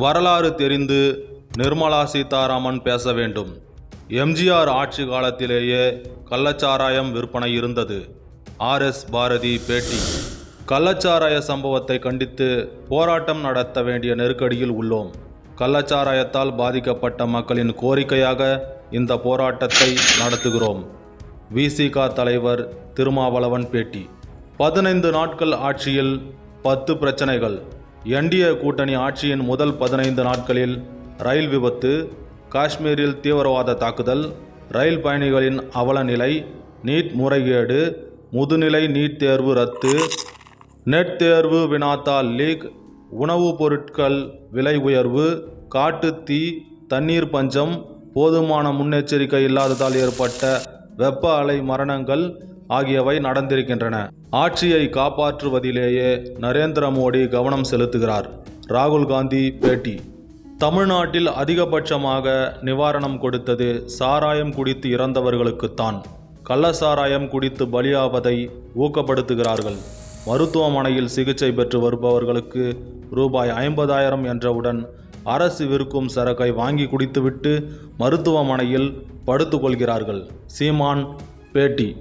வரலாறு தெரிந்து நிர்மலா சீதாராமன் பேச வேண்டும். எம்ஜிஆர் ஆட்சி காலத்திலேயே கள்ளச்சாராயம் விற்பனை இருந்தது. ஆர்எஸ் பாரதி பேட்டி. கள்ளச்சாராய சம்பவத்தை கண்டித்து போராட்டம் நடத்த வேண்டிய நெருக்கடியில் உள்ளோம். கள்ளச்சாராயத்தால் பாதிக்கப்பட்ட மக்களின் கோரிக்கையாக இந்த போராட்டத்தை நடத்துகிறோம். விசிகா தலைவர் திருமாவளவன் பேட்டி. பதினைந்து நாட்கள் ஆட்சியில் பத்து பிரச்சனைகள். என்டிஏ கூட்டணி ஆட்சியின் முதல் பதினைந்து நாட்களில் ரயில் விபத்து காஷ்மீரில் தீவிரவாத தாக்குதல் ரயில் பயணிகளின் அவல நிலை நீட் முறைகேடு முதுநிலை நீட் தேர்வு ரத்து நெட் தேர்வு வினாத்தால் லீக் உணவுப் பொருட்கள் விலை உயர்வு காட்டு தீ தண்ணீர் பஞ்சம் போதுமான முன்னெச்சரிக்கை இல்லாததால் ஏற்பட்ட வெப்ப அலை மரணங்கள் ஆகியவை நடந்திருக்கின்றன. ஆட்சியை காப்பாற்றுவதிலேயே நரேந்திர மோடி கவனம் செலுத்துகிறார். ராகுல் காந்தி பேட்டி. தமிழ்நாட்டில் அதிகபட்சமாக நிவாரணம் கொடுத்தது சாராயம் குடித்து இறந்தவர்களுக்குத்தான். கள்ள சாராயம் குடித்து பலியாவதை ஊக்கப்படுத்துகிறார்கள். மருத்துவமனையில் சிகிச்சை பெற்று வருபவர்களுக்கு ரூபாய் ஐம்பதாயிரம் என்றவுடன் அரசு விற்கும் சரக்கை வாங்கி குடித்துவிட்டு மருத்துவமனையில் படுத்துக்கொள்கிறார்கள் சீமான் பேட்டி.